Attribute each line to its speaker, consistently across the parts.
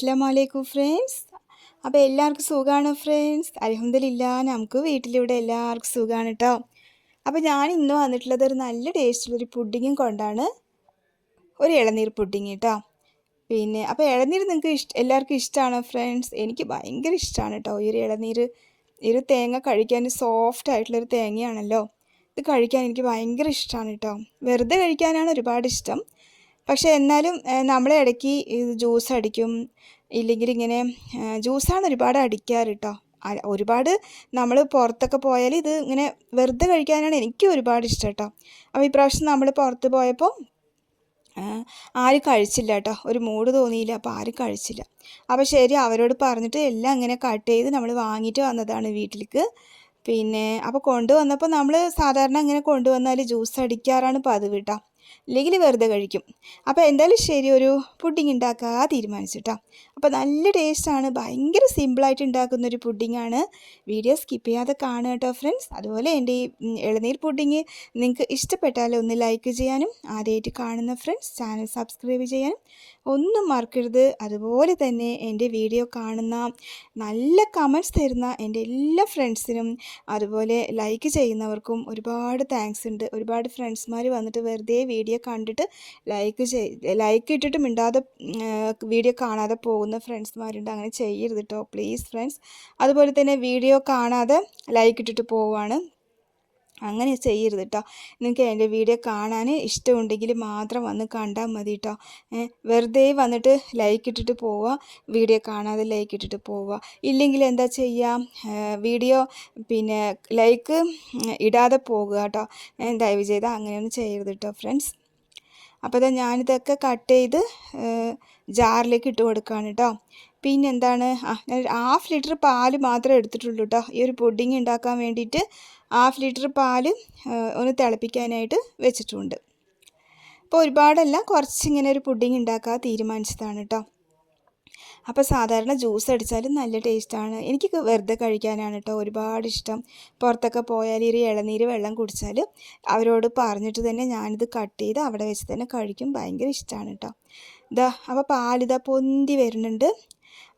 Speaker 1: അസ്സാം വലൈക്കും ഫ്രണ്ട്സ്. അപ്പോൾ എല്ലാവർക്കും സുഖമാണ് ഫ്രണ്ട്സ്? അലഹമില്ല നമുക്ക് വീട്ടിലിവിടെ എല്ലാവർക്കും സുഖമാണ് കേട്ടോ അപ്പോൾ ഞാൻ ഇന്ന് വന്നിട്ടുള്ളത് ഒരു നല്ല ടേസ്റ്റുള്ളൊരു പുഡിങ്ങും കൊണ്ടാണ് ഒരു ഇളനീർ പുഡിങ് കേട്ടോ പിന്നെ അപ്പോൾ ഇളനീർ നിങ്ങൾക്ക് ഇഷ്ട എല്ലാവർക്കും ഇഷ്ടമാണോ ഫ്രണ്ട്സ്? എനിക്ക് ഭയങ്കര ഇഷ്ടമാണ് കേട്ടോ ഈ ഒരു ഇളനീർ ഒരു തേങ്ങ കഴിക്കാൻ സോഫ്റ്റ് ആയിട്ടുള്ളൊരു തേങ്ങയാണല്ലോ. ഇത് കഴിക്കാൻ എനിക്ക് ഭയങ്കര ഇഷ്ടമാണ് കേട്ടോ വെറുതെ കഴിക്കാനാണ് ഒരുപാട് ഇഷ്ടം. പക്ഷേ എന്നാലും നമ്മളെ ഇടയ്ക്ക് ജ്യൂസ് അടിക്കും. ഇല്ലെങ്കിൽ ഇങ്ങനെ ജ്യൂസാണ് ഒരുപാട് അടിക്കാറ് കേട്ടോ ഒരുപാട് നമ്മൾ പുറത്തൊക്കെ പോയാൽ ഇത് ഇങ്ങനെ വെറുതെ കഴിക്കാനാണ് എനിക്ക് ഒരുപാട് ഇഷ്ടം കേട്ടോ അപ്പോൾ ഇപ്രാവശ്യം നമ്മൾ പുറത്ത് പോയപ്പോൾ ആരും കഴിച്ചില്ല കേട്ടോ ഒരു മൂഡ് തോന്നിയില്ല അപ്പോൾ ആരും കഴിച്ചില്ല. അപ്പോൾ ശരി അവരോട് പറഞ്ഞിട്ട് എല്ലാം ഇങ്ങനെ കട്ട് ചെയ്ത് നമ്മൾ വാങ്ങിയിട്ട് വന്നതാണ് വീട്ടിലേക്ക് പിന്നെ അപ്പോൾ കൊണ്ടുവന്നപ്പോൾ നമ്മൾ സാധാരണ ഇങ്ങനെ കൊണ്ടുവന്നാൽ ജ്യൂസ് അടിക്കാറാണ് പതിവ് കേട്ടോ അല്ലെങ്കിൽ വെറുതെ കഴിക്കും. അപ്പോൾ എന്തായാലും ശരി ഒരു പുഡിങ് ഉണ്ടാക്കാൻ തീരുമാനിച്ചിട്ടോ അപ്പോൾ നല്ല ടേസ്റ്റാണ് ഭയങ്കര സിമ്പിളായിട്ട് ഉണ്ടാക്കുന്ന ഒരു പുഡിങ്ങാണ് വീഡിയോ സ്കിപ്പ് ചെയ്യാതെ കാണുക കേട്ടോ ഫ്രണ്ട്സ്. അതുപോലെ എന്റെ ഈ ഇളനീർ പുഡിങ് നിങ്ങൾക്ക് ഇഷ്ടപ്പെട്ടാൽ ഒന്ന് ലൈക്ക് ചെയ്യാനും ആദ്യമായിട്ട് കാണുന്ന ഫ്രണ്ട്സ് ചാനൽ സബ്സ്ക്രൈബ് ചെയ്യാനും ഒന്നും മറക്കരുത്. അതുപോലെ തന്നെ എന്റെ വീഡിയോ കാണുന്ന നല്ല കമൻസ് തരുന്ന എന്റെ എല്ലാ ഫ്രണ്ട്സിനും അതുപോലെ ലൈക്ക് ചെയ്യുന്നവർക്കും ഒരുപാട് താങ്ക്സ് ഉണ്ട്. ഒരുപാട് ഫ്രണ്ട്സ്മാർ വന്നിട്ട് വെറുതെ വീഡിയോ കണ്ടിട്ട് ലൈക്ക് ചെയ് ലൈക്ക് ഇട്ടിട്ട് മിണ്ടാതെ വീഡിയോ കാണാതെ പോകുന്ന ഫ്രണ്ട്സ്മാരുണ്ട് അങ്ങനെ ചെയ്യരുത് കേട്ടോ പ്ലീസ് ഫ്രണ്ട്സ് അതുപോലെ തന്നെ വീഡിയോ കാണാതെ ലൈക്ക് ഇട്ടിട്ട് പോവുകയാണ് അങ്ങനെ ചെയ്യരുത് കേട്ടോ നിങ്ങൾക്ക് എന്റെ വീഡിയോ കാണാൻ ഇഷ്ടമുണ്ടെങ്കിൽ മാത്രം വന്ന് കണ്ടാൽ മതി കേട്ടോ വെറുതെ വന്നിട്ട് ലൈക്ക് ഇട്ടിട്ട് പോവുക വീഡിയോ കാണാതെ ലൈക്ക് ഇട്ടിട്ട് പോവുക ഇല്ലെങ്കിൽ എന്താ ചെയ്യുക വീഡിയോ പിന്നെ ലൈക്ക് ഇടാതെ പോകുക കേട്ടോ ദയവ് ചെയ്താൽ അങ്ങനെയൊന്നും ചെയ്യരുത് കേട്ടോ ഫ്രണ്ട്സ് അപ്പോൾ ഇതാ ഞാനിതൊക്കെ കട്ട് ചെയ്ത് ജാറിലേക്ക് ഇട്ട് കൊടുക്കുകയാണ് കേട്ടോ പിന്നെ എന്താണ് ആ ഞാൻ ഹാഫ് ലിറ്റർ പാൽ മാത്രമേ എടുത്തിട്ടുള്ളൂ കേട്ടോ ഈ ഒരു പുഡിങ് ഉണ്ടാക്കാൻ വേണ്ടിയിട്ട് ഹാഫ് ലിറ്റർ പാൽ ഒന്ന് തിളപ്പിക്കാനായിട്ട് വെച്ചിട്ടുണ്ട്. അപ്പോൾ ഒരുപാടല്ല കുറച്ചിങ്ങനെ ഒരു പുഡിങ് ഉണ്ടാക്കാൻ തീരുമാനിച്ചതാണ് കേട്ടോ അപ്പോൾ സാധാരണ ജ്യൂസ് അടിച്ചാലും നല്ല ടേസ്റ്റാണ്. എനിക്ക് വെറുതെ കഴിക്കാനാണ് കേട്ടോ ഒരുപാട് ഇഷ്ടം പുറത്തൊക്കെ പോയാൽ ഈ ഇളനീര് വെള്ളം കുടിച്ചാൽ അവരോട് പറഞ്ഞിട്ട് തന്നെ ഞാനിത് കട്ട് ചെയ്ത് അവിടെ വെച്ച് തന്നെ കഴിക്കും. ഭയങ്കര ഇഷ്ടമാണ് കേട്ടോ. ഇതാ അപ്പോൾ പാലിതാ പൊന്തി വരുന്നുണ്ട്.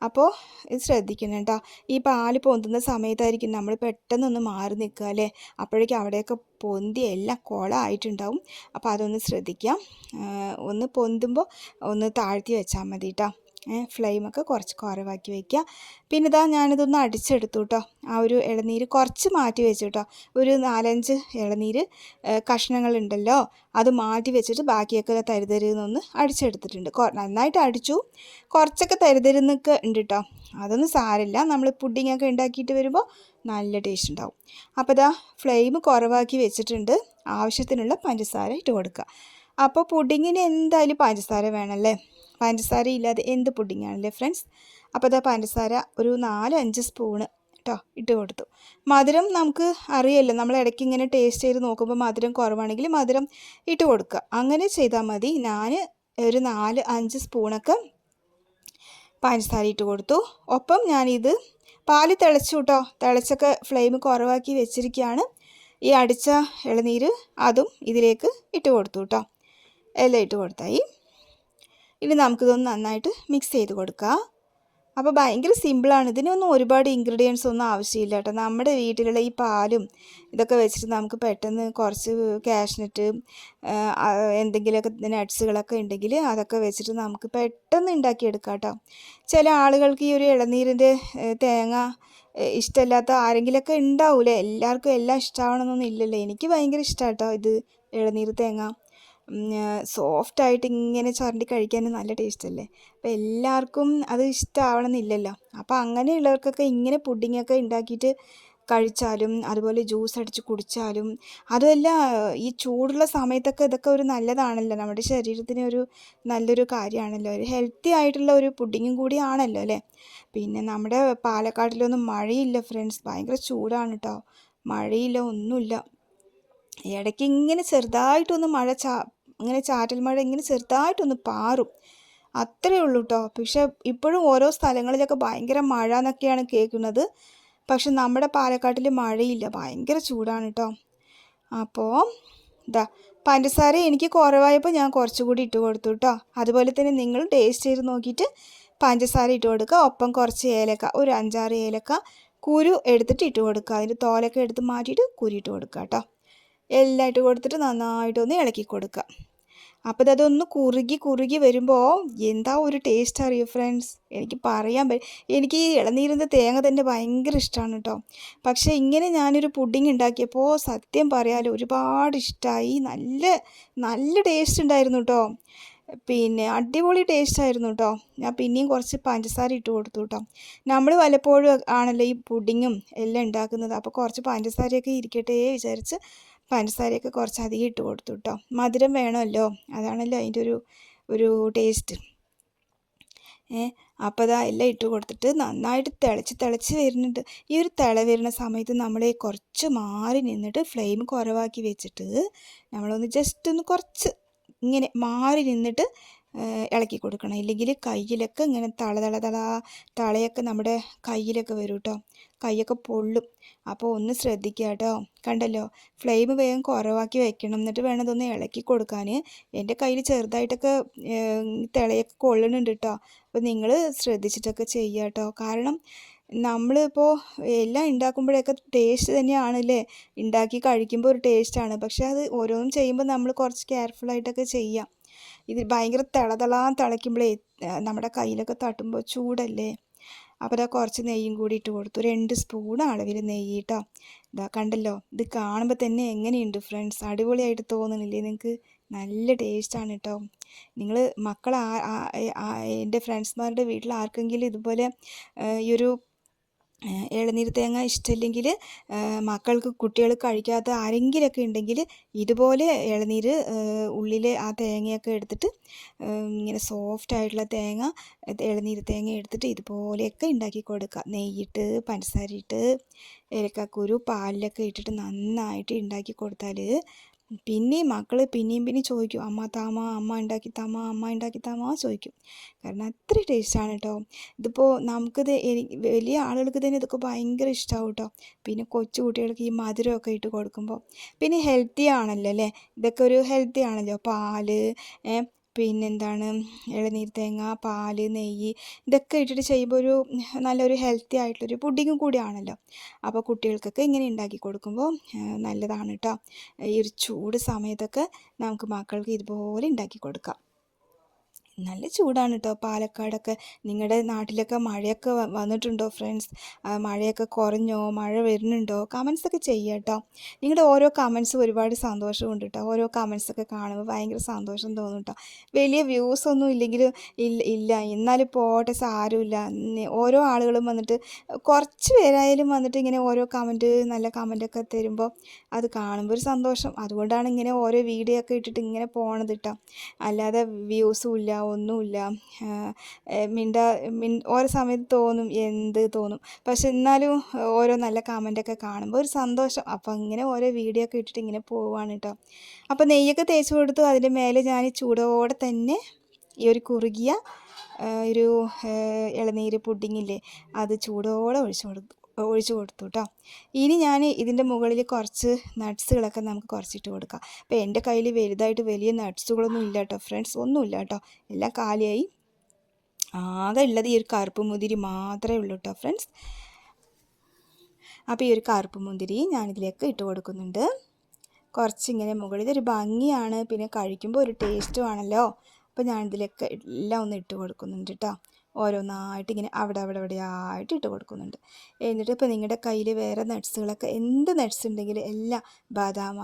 Speaker 1: അപ്പോൾ ഇത് ശ്രദ്ധിക്കണം കേട്ടോ. ഈ പാൽ പൊന്തുന്ന സമയത്തായിരിക്കും നമ്മൾ പെട്ടെന്നൊന്ന് മാറി നിൽക്കുക അല്ലേ? അപ്പോഴേക്കും അവിടെയൊക്കെ പൊന്തി എല്ലാം കുളമായിട്ടുണ്ടാവും അപ്പോൾ അതൊന്ന് ശ്രദ്ധിക്കാം. ഒന്ന് പൊന്തുമ്പോൾ ഒന്ന് താഴ്ത്തി വെച്ചാൽ മതി കേട്ടോ. ഫ്ലെയിമൊക്കെ കുറച്ച് കുറവാക്കി വയ്ക്കുക പിന്നെ ഇതാ ഞാനിതൊന്ന് അടിച്ചെടുത്തു കേട്ടോ ആ ഒരു ഇളനീര് കുറച്ച് മാറ്റി വെച്ചു കേട്ടോ ഒരു നാലഞ്ച് ഇളനീര് കഷ്ണങ്ങളുണ്ടല്ലോ അത് മാറ്റി വെച്ചിട്ട് ബാക്കിയൊക്കെ തരുതരുന്നൊന്ന് അടിച്ചെടുത്തിട്ടുണ്ട്. നന്നായിട്ട് അടിച്ചു. കുറച്ചൊക്കെ തരുതരുന്നൊക്കെ ഉണ്ട് കേട്ടോ അതൊന്നും സാരമില്ല നമ്മൾ പുഡിങ്ങൊക്കെ ഉണ്ടാക്കിയിട്ട് വരുമ്പോൾ നല്ല ടേസ്റ്റ് ഉണ്ടാവും. അപ്പോൾ ഇതാ ഫ്ലെയിം കുറവാക്കി വെച്ചിട്ടുണ്ട്. ആവശ്യത്തിനുള്ള പഞ്ചസാര ഇട്ട് കൊടുക്കുക. അപ്പോൾ പുഡിങ്ങിന് എന്തായാലും പഞ്ചസാര വേണമല്ലേ പഞ്ചസാര ഇല്ലാതെ എന്ത് പുഡിങ്ങാണല്ലേ ഫ്രണ്ട്സ് അപ്പോൾ അതാ പഞ്ചസാര ഒരു നാല് അഞ്ച് സ്പൂണ് കേട്ടോ ഇട്ട് കൊടുത്തു. മധുരം നമുക്ക് അറിയല്ലോ നമ്മൾ ഇടയ്ക്ക് ഇങ്ങനെ ടേസ്റ്റ് ചെയ്ത് നോക്കുമ്പോൾ മധുരം കുറവാണെങ്കിൽ മധുരം ഇട്ട് കൊടുക്കുക. അങ്ങനെ ചെയ്താൽ മതി. ഞാൻ ഒരു നാല് അഞ്ച് സ്പൂണൊക്കെ പഞ്ചസാര ഇട്ട് കൊടുത്തു. ഒപ്പം ഞാനിത് പാൽ തിളച്ചു കേട്ടോ തിളച്ചൊക്കെ ഫ്ലെയിം കുറവാക്കി വെച്ചിരിക്കുകയാണ്. ഈ അടിച്ച ഇളനീര് അതും ഇതിലേക്ക് ഇട്ട് കൊടുത്തു കേട്ടോ എല്ലാം ഇട്ട് കൊടുത്തായി. ഇനി നമുക്കിതൊന്ന് നന്നായിട്ട് മിക്സ് ചെയ്ത് കൊടുക്കുക അപ്പോൾ ഭയങ്കര സിമ്പിളാണ് ഇതിനൊന്നും ഒരുപാട് ഇൻഗ്രീഡിയൻസ് ഒന്നും ആവശ്യമില്ല കേട്ടോ. നമ്മുടെ വീട്ടിലുള്ള ഈ പാലും ഇതൊക്കെ വെച്ചിട്ട് നമുക്ക് പെട്ടെന്ന് കുറച്ച് കാഷ്നട്ട് എന്തെങ്കിലുമൊക്കെ നട്ട്സുകളൊക്കെ ഉണ്ടെങ്കിൽ അതൊക്കെ വെച്ചിട്ട് നമുക്ക് പെട്ടെന്ന് ഉണ്ടാക്കിയെടുക്കാം കേട്ടോ. ചില ആളുകൾക്ക് ഈ ഒരു ഇളനീരിന്റെ തേങ്ങ ഇഷ്ടമല്ലാത്ത ആരെങ്കിലുമൊക്കെ ഉണ്ടാവില്ലേ എല്ലാവർക്കും എല്ലാം ഇഷ്ടമാവണമെന്നൊന്നും ഇല്ലല്ലോ. എനിക്ക് ഭയങ്കര ഇഷ്ടമാണ് കേട്ടോ ഇത് ഇളനീർ തേങ്ങ. സോഫ്റ്റായിട്ട് ഇങ്ങനെ ചുരണ്ടി കഴിക്കാൻ നല്ല ടേസ്റ്റ് അല്ലേ? അപ്പോൾ എല്ലാവർക്കും അത് ഇഷ്ടമാവണമെന്നില്ലല്ലോ അപ്പോൾ അങ്ങനെയുള്ളവർക്കൊക്കെ ഇങ്ങനെ പുഡിങ്ങൊക്കെ ഉണ്ടാക്കിയിട്ട് കഴിച്ചാലും അതുപോലെ ജ്യൂസ് അടിച്ച് കുടിച്ചാലും അതുമല്ല ഈ ചൂടുള്ള സമയത്തൊക്കെ ഇതൊക്കെ ഒരു നല്ലതാണല്ലോ. നമ്മുടെ ശരീരത്തിന് ഒരു നല്ലൊരു കാര്യമാണല്ലോ. ഒരു ഹെൽത്തി ആയിട്ടുള്ള ഒരു പുഡിങ്ങും കൂടിയാണല്ലോ അല്ലേ? പിന്നെ നമ്മുടെ പാലക്കാട്ടിലൊന്നും മഴയില്ല ഫ്രണ്ട്സ് ഭയങ്കര ചൂടാണ് കേട്ടോ മഴയില്ല ഒന്നുമില്ല. ഇടയ്ക്ക് ഇങ്ങനെ ചെറുതായിട്ടൊന്ന് മഴ ചാ ഇങ്ങനെ ചാറ്റൽ മഴ ഇങ്ങനെ ചെറുതായിട്ടൊന്ന് പാറും. അത്രയേ ഉള്ളൂ കേട്ടോ പക്ഷെ ഇപ്പോഴും ഓരോ സ്ഥലങ്ങളിലൊക്കെ ഭയങ്കര മഴ എന്നൊക്കെയാണ് കേൾക്കുന്നത്. പക്ഷെ നമ്മുടെ പാലക്കാട്ടിൽ മഴയില്ല. ഭയങ്കര ചൂടാണ് കേട്ടോ അപ്പോൾ ഇതാ പഞ്ചസാര എനിക്ക് കുറവായപ്പോൾ ഞാൻ കുറച്ചുകൂടി ഇട്ട് കൊടുത്തു കേട്ടോ അതുപോലെ തന്നെ നിങ്ങൾ ടേസ്റ്റ് ചെയ്ത് നോക്കിയിട്ട് പഞ്ചസാര ഇട്ട് കൊടുക്കുക. ഒപ്പം കുറച്ച് ഏലക്ക ഒരു അഞ്ചാറ് ഏലക്ക കുരു എടുത്തിട്ട് ഇട്ട് കൊടുക്കുക. അതിന്റെ തോലൊക്കെ എടുത്ത് മാറ്റിയിട്ട് കുരു ഇട്ട് കൊടുക്കുക കേട്ടോ എല്ലാം കൊടുത്തിട്ട് കൊടുത്തിട്ട് നന്നായിട്ടൊന്ന് ഇളക്കി കൊടുക്കുക. അപ്പോൾ അതൊന്ന് കുറുകി കുറുകി വരുമ്പോൾ എന്താ ഒരു ടേസ്റ്റ് അറിയോ ഫ്രണ്ട്സ് എനിക്ക് പറയാൻ പറ്റും എനിക്ക് ഈ ഇളനീരിന്റെ തേങ്ങ തന്നെ ഭയങ്കര ഇഷ്ടമാണ് കേട്ടോ. പക്ഷേ ഇങ്ങനെ ഞാനൊരു പുഡിങ് ഉണ്ടാക്കിയപ്പോൾ സത്യം പറയാലോ ഒരുപാട് ഇഷ്ടമായി നല്ല നല്ല ടേസ്റ്റ് ഉണ്ടായിരുന്നു കേട്ടോ. പിന്നെ അടിപൊളി ടേസ്റ്റ് ആയിരുന്നു കേട്ടോ. ഞാൻ പിന്നെയും കുറച്ച് പഞ്ചസാര ഇട്ട് കൊടുത്തു കേട്ടോ. നമ്മൾ വല്ലപ്പോഴും ആണല്ലോ ഈ പുഡിങ്ങും എല്ലാം ഉണ്ടാക്കുന്നത്. അപ്പോൾ കുറച്ച് പഞ്ചസാരയൊക്കെ ഇരിക്കട്ടെ വിചാരിച്ച് പഞ്ചസാരയൊക്കെ കുറച്ച് അധികം ഇട്ട് കൊടുത്തു കേട്ടോ മധുരം വേണമല്ലോ? അതാണല്ലോ അതിന്റെ ഒരു ഒരു ടേസ്റ്റ് ഏ അപ്പോൾ അതാ എല്ലാം ഇട്ട് കൊടുത്തിട്ട് നന്നായിട്ട് തിളച്ച് തിളച്ച് വരുന്നുണ്ട്. ഈ ഒരു തിള വരുന്ന സമയത്ത് നമ്മൾ കുറച്ച് മാറി നിന്നിട്ട് ഫ്ലെയിം കുറവാക്കി വെച്ചിട്ട് നമ്മളൊന്ന് ജസ്റ്റ് ഒന്ന് കുറച്ച് ഇങ്ങനെ മാറി നിന്നിട്ട് ഇളക്കി കൊടുക്കണം. ഇല്ലെങ്കിൽ കയ്യിലൊക്കെ ഇങ്ങനെ തള തള തള തളയൊക്കെ നമ്മുടെ കയ്യിലൊക്കെ വരും കേട്ടോ കൈയൊക്കെ പൊള്ളും. അപ്പോൾ ഒന്ന് ശ്രദ്ധിക്കുക കേട്ടോ കണ്ടല്ലോ? ഫ്ലെയിം വേഗം കുറവാക്കി വെക്കണം. എന്നിട്ട് വേണം ഇതൊന്ന് ഇളക്കി കൊടുക്കാൻ എന്റെ കയ്യിൽ ചെറുതായിട്ടൊക്കെ തിളയൊക്കെ കൊള്ളണുണ്ട് കേട്ടോ അപ്പോൾ നിങ്ങൾ ശ്രദ്ധിച്ചിട്ടൊക്കെ ചെയ്യുക കേട്ടോ കാരണം നമ്മളിപ്പോൾ എല്ലാം ഉണ്ടാക്കുമ്പോഴൊക്കെ ടേസ്റ്റ് തന്നെയാണല്ലേ? ഉണ്ടാക്കി കഴിക്കുമ്പോൾ ഒരു ടേസ്റ്റാണ് പക്ഷേ അത് ഓരോന്നും ചെയ്യുമ്പോൾ നമ്മൾ കുറച്ച് കെയർഫുള്ളായിട്ടൊക്കെ ചെയ്യാം. ഇത് ഭയങ്കര തിളതളാൻ തിളയ്ക്കുമ്പോഴേ നമ്മുടെ കയ്യിലൊക്കെ തട്ടുമ്പോൾ ചൂടല്ലേ? അപ്പോൾ അതാ കുറച്ച് നെയ്യും കൂടി ഇട്ട് കൊടുത്തു. രണ്ട് സ്പൂൺ അളവിൽ നെയ്യ് കേട്ടോ ഇതാ കണ്ടല്ലോ ഇത് കാണുമ്പോൾ തന്നെ എങ്ങനെയുണ്ട് ഫ്രണ്ട്സ്? അടിപൊളിയായിട്ട് തോന്നുന്നില്ലേ നിങ്ങൾക്ക് നല്ല ടേസ്റ്റാണ് കേട്ടോ നിങ്ങൾ മക്കൾ എന്റെ ഫ്രണ്ട്സ്മാരുടെ വീട്ടിൽ ആർക്കെങ്കിലും ഇതുപോലെ ഈ ഒരു ഇളനീർ തേങ്ങ ഇഷ്ടമില്ലെങ്കിൽ മക്കൾക്ക് കുട്ടികൾ കഴിക്കാത്ത ആരെങ്കിലുമൊക്കെ ഉണ്ടെങ്കിൽ ഇതുപോലെ ഇളനീർ ഉള്ളിൽ ആ തേങ്ങയൊക്കെ എടുത്തിട്ട് ഇങ്ങനെ സോഫ്റ്റ് ആയിട്ടുള്ള തേങ്ങ ഇളനീർ തേങ്ങ എടുത്തിട്ട് ഇതുപോലെയൊക്കെ ഉണ്ടാക്കി കൊടുക്കുക. നെയ്യിട്ട് പഞ്ചസാര ഇട്ട് ഏലക്കാക്കുരു പാലിലൊക്കെ ഇട്ടിട്ട് നന്നായിട്ട് ഉണ്ടാക്കി കൊടുത്താൽ പിന്നെയും മക്കൾ പിന്നെയും പിന്നെയും ചോദിക്കും അമ്മ താമ അമ്മ ഉണ്ടാക്കി താമ അമ്മ ഉണ്ടാക്കി താമ ചോദിക്കും. കാരണം അത്ര ടേസ്റ്റാണ് കേട്ടോ ഇതിപ്പോൾ നമുക്കിത് വലിയ ആളുകൾക്ക് തന്നെ ഇതൊക്കെ ഭയങ്കര ഇഷ്ടമാവും കേട്ടോ പിന്നെ കൊച്ചു കുട്ടികൾക്ക് ഈ മധുരമൊക്കെ ഇട്ട് കൊടുക്കുമ്പോൾ പിന്നെ ഹെൽത്തി ആണല്ലോ അല്ലേ? ഇതൊക്കെ ഒരു ഹെൽത്തി ആണല്ലോ. പാൽ പിന്നെന്താണ്? ഇളനീർ തേങ്ങ പാൽ നെയ്യ് ഇതൊക്കെ ഇട്ടിട്ട് ചെയ്യുമ്പോൾ ഒരു നല്ലൊരു ഹെൽത്തി ആയിട്ടുള്ളൊരു പുഡിങ്ങും കൂടിയാണല്ലോ. അപ്പോൾ കുട്ടികൾക്കൊക്കെ ഇങ്ങനെ ഉണ്ടാക്കി കൊടുക്കുമ്പോൾ നല്ലതാണ് കേട്ടോ ഈ ഒരു ചൂട് സമയത്തൊക്കെ നമുക്ക് മക്കൾക്ക് ഇതുപോലെ ഉണ്ടാക്കി കൊടുക്കാം. നല്ല ചൂടാണ് കേട്ടോ പാലക്കാടൊക്കെ. നിങ്ങളുടെ നാട്ടിലൊക്കെ മഴയൊക്കെ വന്നിട്ടുണ്ടോ ഫ്രണ്ട്സ്? മഴയൊക്കെ കുറഞ്ഞോ മഴ വരുന്നുണ്ടോ? കമൻസൊക്കെ ചെയ്യുക കേട്ടോ നിങ്ങളുടെ ഓരോ കമൻസും ഒരുപാട് സന്തോഷമുണ്ട് കേട്ടോ ഓരോ കമൻസൊക്കെ കാണുമ്പോൾ ഭയങ്കര സന്തോഷം തോന്നും കേട്ടോ വലിയ വ്യൂസ് ഒന്നും ഇല്ലെങ്കിലും ഇല്ല ഇല്ല. എന്നാലും പോട്ടെ സാരമില്ല. ഓരോ ആളുകളും വന്നിട്ട് കുറച്ച് പേരായാലും വന്നിട്ട് ഇങ്ങനെ ഓരോ കമന്റ് നല്ല കമന്റൊക്കെ തരുമ്പോൾ അത് കാണുമ്പോൾ ഒരു സന്തോഷം. അതുകൊണ്ടാണ് ഇങ്ങനെ ഓരോ വീഡിയോ ഒക്കെ ഇട്ടിട്ട് ഇങ്ങനെ പോണത് കേട്ടോ അല്ലാതെ വ്യൂസും ഇല്ല ഒന്നുമില്ല. മിണ്ട മിൻ ഓരോ സമയത്ത് തോന്നും എന്ത് തോന്നും. പക്ഷെ എന്നാലും ഓരോ നല്ല കമന്റൊക്കെ കാണുമ്പോൾ ഒരു സന്തോഷം. അപ്പോൾ ഇങ്ങനെ ഓരോ വീഡിയോ ഒക്കെ ഇട്ടിട്ട് ഇങ്ങനെ പോവാണ് കേട്ടോ അപ്പോൾ നെയ്യൊക്കെ തേച്ച് കൊടുത്തു. അതിന്റെ മേലെ ഞാൻ ചൂടോടെ തന്നെ ഈ ഒരു കുറുകിയ ഒരു ഇളനീര് പുഡിങ്ങില്ലേ അത് ചൂടോടെ ഒഴിച്ചു കൊടുത്തു. ഒഴിച്ചു കൊടുത്തു കേട്ടോ ഇനി ഞാൻ ഇതിന്റെ മുകളിൽ കുറച്ച് നട്ട്സുകളൊക്കെ നമുക്ക് കുറച്ചിട്ട് കൊടുക്കാം. അപ്പോൾ എന്റെ കയ്യിൽ വലുതായിട്ട് വലിയ നട്ട്സുകളൊന്നും ഇല്ല കേട്ടോ ഫ്രണ്ട്സ്. ഒന്നുമില്ല കേട്ടോ എല്ലാം കാലിയായി. ആകെ ഉള്ളത് ഈ ഒരു കറുപ്പ് മുന്തിരി മാത്രമേ ഉള്ളൂ കേട്ടോ ഫ്രണ്ട്സ്. അപ്പോൾ ഈ ഒരു കറുപ്പ് മുന്തിരി ഞാനിതിലേക്ക് ഇട്ട് കൊടുക്കുന്നുണ്ട്. കുറച്ചിങ്ങനെ മുകളിൽ ഒരു ഭംഗിയാണ്. പിന്നെ കഴിക്കുമ്പോൾ ഒരു ടേസ്റ്റും ആണല്ലോ. അപ്പോൾ ഞാനിതിലേക്ക് എല്ലാം ഒന്ന് ഇട്ട് കൊടുക്കുന്നുണ്ട് കേട്ടോ ഓരോന്നായിട്ട് ഇങ്ങനെ അവിടെ അവിടെ അവിടെ ആയിട്ട് ഇട്ട് കൊടുക്കുന്നുണ്ട്. എന്നിട്ട് ഇപ്പോൾ നിങ്ങളുടെ കയ്യിൽ വേറെ നട്ട്സുകളൊക്കെ എന്ത് നട്ട്സ് ഉണ്ടെങ്കിലും എല്ലാം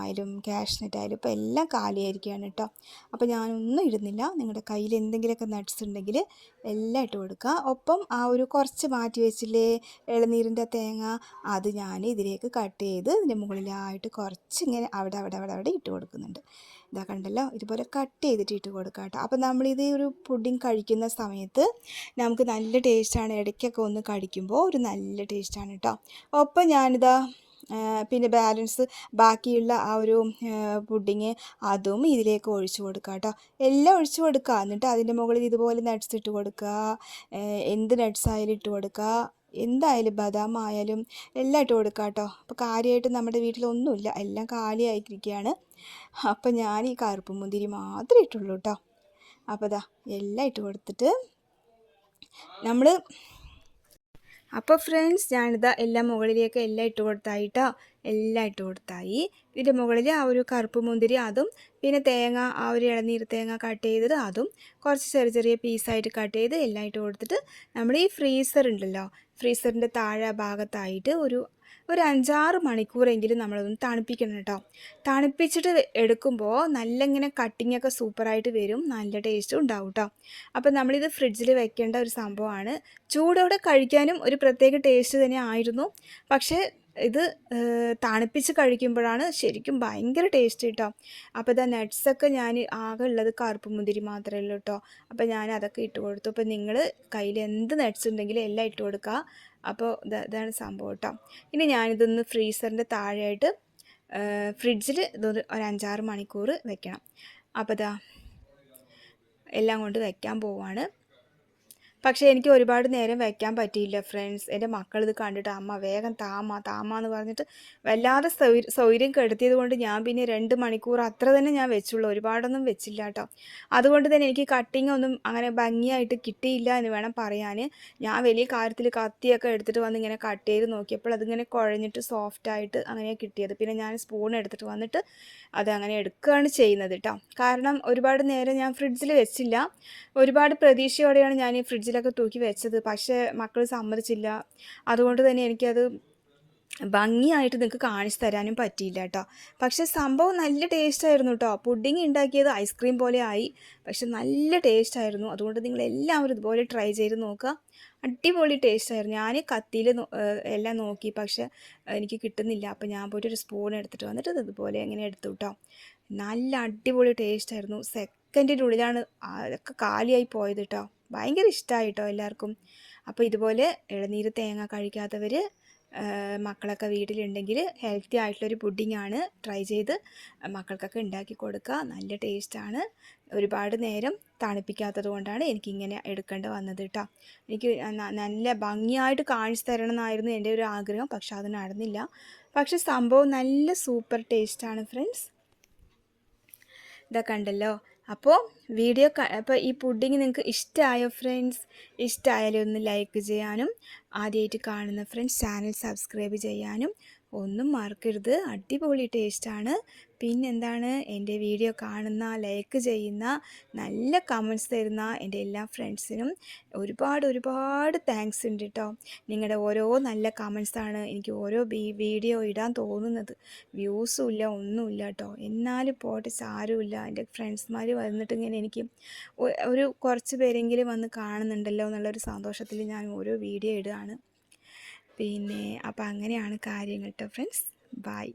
Speaker 1: ആയാലും കാഷ്നട്ട് ആയാലും ഇപ്പോൾ എല്ലാം കാലിയായിരിക്കുകയാണ് കേട്ടോ. അപ്പോൾ ഞാനൊന്നും ഇടുന്നില്ല. നിങ്ങളുടെ കയ്യിൽ എന്തെങ്കിലുമൊക്കെ നട്ട്സ് ഉണ്ടെങ്കിൽ എല്ലാം ഇട്ട് കൊടുക്കുക. ഒപ്പം ആ ഒരു കുറച്ച് മാറ്റി വെച്ചില്ലേ ഇളനീരിന്റെ തേങ്ങ അത് ഞാൻ ഇതിലേക്ക് കട്ട് ചെയ്ത് ഇതിന്റെ മുകളിലായിട്ട് കുറച്ച് ഇങ്ങനെ അവിടെ അവിടെ അവിടെ അവിടെ ഇട്ട് കൊടുക്കുന്നുണ്ട്. ഇതാ കണ്ടല്ലോ? ഇതുപോലെ കട്ട് ചെയ്തിട്ട് ഇട്ട് കൊടുക്കുക കേട്ടോ. അപ്പോൾ നമ്മളിത് ഒരു പുഡിങ് കഴിക്കുന്ന സമയത്ത് നമുക്ക് നല്ല ടേസ്റ്റാണ് ഇടയ്ക്കൊക്കെ ഒന്ന് കഴിക്കുമ്പോൾ ഒരു നല്ല ടേസ്റ്റാണ് കേട്ടോ. ഒപ്പം ഞാനിതാ പിന്നെ ബാലൻസ് ബാക്കിയുള്ള ആ ഒരു പുഡിങ് അതും ഇതിലേക്ക് ഒഴിച്ചു കൊടുക്കുക കേട്ടോ. എല്ലാം ഒഴിച്ചു കൊടുക്കുക എന്നിട്ട് അതിന്റെ മുകളിൽ ഇതുപോലെ നട്ട്സ് ഇട്ട് കൊടുക്കുക. എന്ത് നട്ട്സ് ആയാലും ഇട്ട് കൊടുക്കുക. എന്തായാലും ബദാം ആയാലും എല്ലാം ഇട്ട് കൊടുക്കാം കേട്ടോ അപ്പോൾ കാര്യമായിട്ട് നമ്മുടെ വീട്ടിലൊന്നുമില്ല. എല്ലാം കാലിയായിരിക്കുകയാണ് അപ്പോൾ ഞാൻ ഈ കറുപ്പ് മുന്തിരി മാത്രമേ ഇട്ടുള്ളൂ കേട്ടോ അപ്പോൾ ഇതാ എല്ലാം ഇട്ട് കൊടുത്തിട്ട് നമ്മൾ അപ്പോൾ ഫ്രണ്ട്സ് ഞാനിതാ എല്ലാം മുകളിലേക്ക് എല്ലാം ഇട്ട് കൊടുത്തായിട്ടോ. എല്ലാം ഇട്ട് കൊടുത്തായി. ഇതിന്റെ മുകളിൽ ആ ഒരു കറുപ്പ് മുന്തിരി അതും പിന്നെ തേങ്ങ ആ ഒരു ഇളനീർ തേങ്ങ കട്ട് ചെയ്തത് അതും കുറച്ച് ചെറിയ ചെറിയ പീസായിട്ട് കട്ട് ചെയ്ത് എല്ലാം ഇട്ട് കൊടുത്തിട്ട് നമ്മൾ ഈ ഫ്രീസർ ഉണ്ടല്ലോ ഫ്രീസറിന്റെ താഴെ ഭാഗത്തായിട്ട് ഒരു ഒരു അഞ്ചാറ് മണിക്കൂറെങ്കിലും നമ്മളതൊന്ന് തണുപ്പിക്കണം കേട്ടോ. തണുപ്പിച്ചിട്ട് എടുക്കുമ്പോൾ നല്ല ഇങ്ങനെ കട്ടിങ്ങൊക്കെ സൂപ്പറായിട്ട് വരും നല്ല ടേസ്റ്റും ഉണ്ടാവും കേട്ടോ. അപ്പോൾ നമ്മളിത് ഫ്രിഡ്ജിൽ വെക്കേണ്ട ഒരു സംഭവമാണ്. ചൂടോടെ കഴിക്കാനും ഒരു പ്രത്യേക ടേസ്റ്റ് തന്നെ ആയിരുന്നു. പക്ഷേ ഇത് തണുപ്പിച്ച് കഴിക്കുമ്പോഴാണ് ശരിക്കും ഭയങ്കര ടേസ്റ്റ് കേട്ടോ അപ്പോൾ ഇതാ നട്ട്സൊക്കെ ഞാൻ ആകെ ഉള്ളത് കറുപ്പ് മുന്തിരി മാത്രമേ ഉള്ളൂ കേട്ടോ അപ്പോൾ ഞാൻ അതൊക്കെ ഇട്ട് കൊടുത്തു. അപ്പോൾ നിങ്ങൾ കയ്യിൽ എന്ത് നട്ട്സ് ഉണ്ടെങ്കിലും എല്ലാം ഇട്ട് കൊടുക്കുക അപ്പോൾ ഇതാണ് സംഭവം കേട്ടോ ഇനി ഞാനിതൊന്ന് ഫ്രീസറിന്റെ താഴെയായിട്ട് ഫ്രിഡ്ജിൽ ഇതൊരു ഒരു അഞ്ചാറ് മണിക്കൂർ വെക്കണം. അപ്പോൾ ഇതാ എല്ലാം കൊണ്ട് വയ്ക്കാൻ പോവാണ്. പക്ഷേ എനിക്ക് ഒരുപാട് നേരം വയ്ക്കാൻ പറ്റിയില്ല ഫ്രണ്ട്സ്. എന്റെ മക്കൾ ഇത് കണ്ടിട്ട് അമ്മ വേഗം താമ താമ എന്ന് പറഞ്ഞിട്ട് വല്ലാതെ സൗകര്യം കെടുത്തിയത് കൊണ്ട് ഞാൻ പിന്നെ രണ്ട് മണിക്കൂർ അത്ര തന്നെ ഞാൻ വെച്ചുള്ളൂ. ഒരുപാടൊന്നും വെച്ചില്ല കേട്ടോ. അതുകൊണ്ട് തന്നെ എനിക്ക് കട്ടിങ് ഒന്നും അങ്ങനെ ഭംഗിയായിട്ട് കിട്ടിയില്ല എന്ന് വേണം പറയാൻ. ഞാൻ വലിയ കാര്യത്തിൽ കത്തിയൊക്കെ എടുത്തിട്ട് വന്ന് ഇങ്ങനെ കട്ട് ചെയ്ത് നോക്കിയപ്പോൾ അതിങ്ങനെ കുഴഞ്ഞിട്ട് സോഫ്റ്റായിട്ട് അങ്ങനെ കിട്ടിയത്. പിന്നെ ഞാൻ സ്പൂൺ എടുത്തിട്ട് വന്നിട്ട് അത് അങ്ങനെ എടുക്കുകയാണ് ചെയ്യുന്നത് കേട്ടോ. കാരണം ഒരുപാട് നേരം ഞാൻ ഫ്രിഡ്ജിൽ വെച്ചില്ല. ഒരുപാട് പ്രതീക്ഷയോടെയാണ് ഞാൻ ഈ ഫ്രിഡ്ജ് ഫ്രിഡ്ജിലൊക്കെ തൂക്കി വെച്ചത്. പക്ഷേ മക്കൾ സമ്മതിച്ചില്ല. അതുകൊണ്ട് തന്നെ എനിക്കത് ഭംഗിയായിട്ട് നിങ്ങൾക്ക് കാണിച്ചു തരാനും പറ്റിയില്ല കേട്ടോ പക്ഷെ സംഭവം നല്ല ടേസ്റ്റായിരുന്നു കേട്ടോ പുഡിങ് ഉണ്ടാക്കിയത് ഐസ്ക്രീം പോലെ ആയി. പക്ഷെ നല്ല ടേസ്റ്റ് ആയിരുന്നു. അതുകൊണ്ട് നിങ്ങൾ എല്ലാവരും ഇതുപോലെ ട്രൈ ചെയ്ത് നോക്കുക അടിപൊളി ടേസ്റ്റ് ആയിരുന്നു. ഞാൻ കത്തിയിൽ എല്ലാം നോക്കി. പക്ഷെ എനിക്ക് കിട്ടുന്നില്ല. അപ്പോൾ ഞാൻ പോയിട്ട് ഒരു സ്പൂൺ എടുത്തിട്ട് വന്നിട്ട് ഇതുപോലെ എങ്ങനെ എടുത്തു കേട്ടോ നല്ല അടിപൊളി ടേസ്റ്റ് ആയിരുന്നു. സെക്കൻഡിനുള്ളിലാണ് അതൊക്കെ കാലിയായി പോയത് കേട്ടോ ഭയങ്കര ഇഷ്ടമായി കേട്ടോ എല്ലാവർക്കും അപ്പോൾ ഇതുപോലെ ഇളനീര് തേങ്ങ കഴിക്കാത്തവർ മക്കളൊക്കെ വീട്ടിലുണ്ടെങ്കിൽ ഹെൽത്തി ആയിട്ടുള്ളൊരു പുഡിങ്ങാണ് ട്രൈ ചെയ്ത് മക്കൾക്കൊക്കെ ഉണ്ടാക്കി കൊടുക്കുക നല്ല ടേസ്റ്റാണ്. ഒരുപാട് നേരം തണുപ്പിക്കാത്തത് കൊണ്ടാണ് എനിക്കിങ്ങനെ എടുക്കേണ്ടി വന്നത് കേട്ടോ എനിക്ക് നല്ല ഭംഗിയായിട്ട് കാണിച്ചു തരണം എന്നായിരുന്നു എന്റെ ഒരു ആഗ്രഹം. പക്ഷെ അത് നടന്നില്ല. പക്ഷെ സംഭവം നല്ല സൂപ്പർ ടേസ്റ്റാണ് ഫ്രണ്ട്സ്. ഇതൊക്കെ ഉണ്ടല്ലോ അപ്പോൾ വീഡിയോ അപ്പോൾ ഈ പുഡിങ് നിങ്ങൾക്ക് ഇഷ്ടമായോ ഫ്രണ്ട്സ് ഇഷ്ടമായാലും ഒന്ന് ലൈക്ക് ചെയ്യാനും ആദ്യമായിട്ട് കാണുന്ന ഫ്രണ്ട്സ് ചാനൽ സബ്സ്ക്രൈബ് ചെയ്യാനും ഒന്നും മറക്കരുത്. അടിപൊളി ടേസ്റ്റാണ്. പിന്നെന്താണ്? എന്റെ വീഡിയോ കാണുന്ന ലൈക്ക് ചെയ്യുന്ന നല്ല കമൻസ് തരുന്ന എന്റെ എല്ലാ ഫ്രണ്ട്സിനും ഒരുപാട് ഒരുപാട് താങ്ക്സ് ഉണ്ട് കേട്ടോ നിങ്ങളുടെ ഓരോ നല്ല കമൻസാണ് എനിക്ക് ഓരോ വീഡിയോ ഇടാൻ തോന്നുന്നത്. വ്യൂസും ഇല്ല ഒന്നുമില്ല കേട്ടോ എന്നാലും പോട്ടെ സാരമില്ല എന്റെ ഫ്രണ്ട്സ്മാർ വന്നിട്ട് ഇങ്ങനെ എനിക്ക് ഒരു കുറച്ച് പേരെങ്കിലും വന്ന് കാണുന്നുണ്ടല്ലോ എന്നുള്ളൊരു സന്തോഷത്തിൽ ഞാൻ ഓരോ വീഡിയോ ഇടുകയാണ്. പിന്നെ അപ്പോൾ അങ്ങനെയാണ് കാര്യങ്ങൾ കേട്ടോ ഫ്രണ്ട്സ് ബായ്